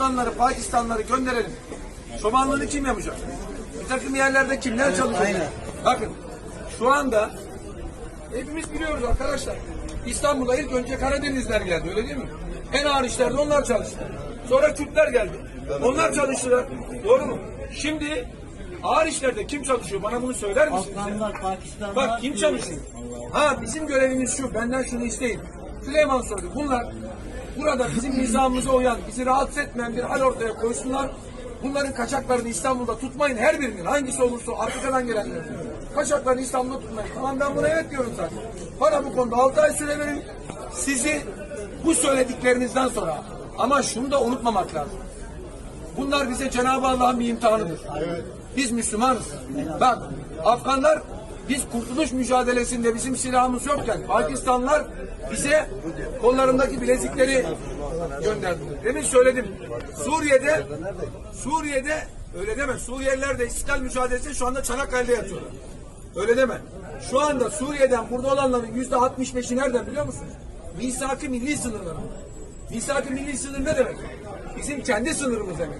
Afganları, Pakistanları gönderelim. Çobanlığını kim yapacak? Bir takım yerlerde kimler çalışacak? aynen. Bakın şu anda hepimiz biliyoruz arkadaşlar. İstanbul'a ilk önce Karadenizler geldi öyle değil mi? En ağır işlerde onlar çalıştı. Sonra Türkler geldi. Onlar çalıştılar. Doğru mu? Şimdi ağır işlerde kim çalışıyor? Bana bunu söyler misiniz? Afganlar, Pakistanlar. Bak kim çalışıyor? Ha bizim görevimiz şu. Benden şunu isteyin. Süleyman Soylu bunlar burada bizim nizamımıza uyan, bizi rahatsız etmeyen bir hal ortaya koysunlar. Bunların kaçaklarını İstanbul'da tutmayın her birinin. Hangisi olursa arkadan gelenler. Kaçaklarını İstanbul'da tutmayın. Tamam ben buna evet diyorum zaten. Bana bu konuda 6 ay süre verin. Sizi bu söylediklerinizden sonra ama şunu da unutmamak lazım. Bunlar bize Cenab-ı Allah'ın bir imtihanıdır. Biz Müslümanız. Bak Afganlar biz kurtuluş mücadelesinde bizim silahımız yokken Pakistanlılar bize kollarındaki bilezikleri gönderdiler. Demin söyledim. Suriye'de Suriye'de öyle deme. Suriyeliler de istiklal mücadelesi şu anda Çanakkale'de yatıyorlar. Öyle deme. Şu anda Suriye'den burada olanların yüzde 65'i nereden biliyor musunuz? Misak-ı milli sınırları. Misak-ı milli sınır ne demek? Bizim kendi sınırımız demek.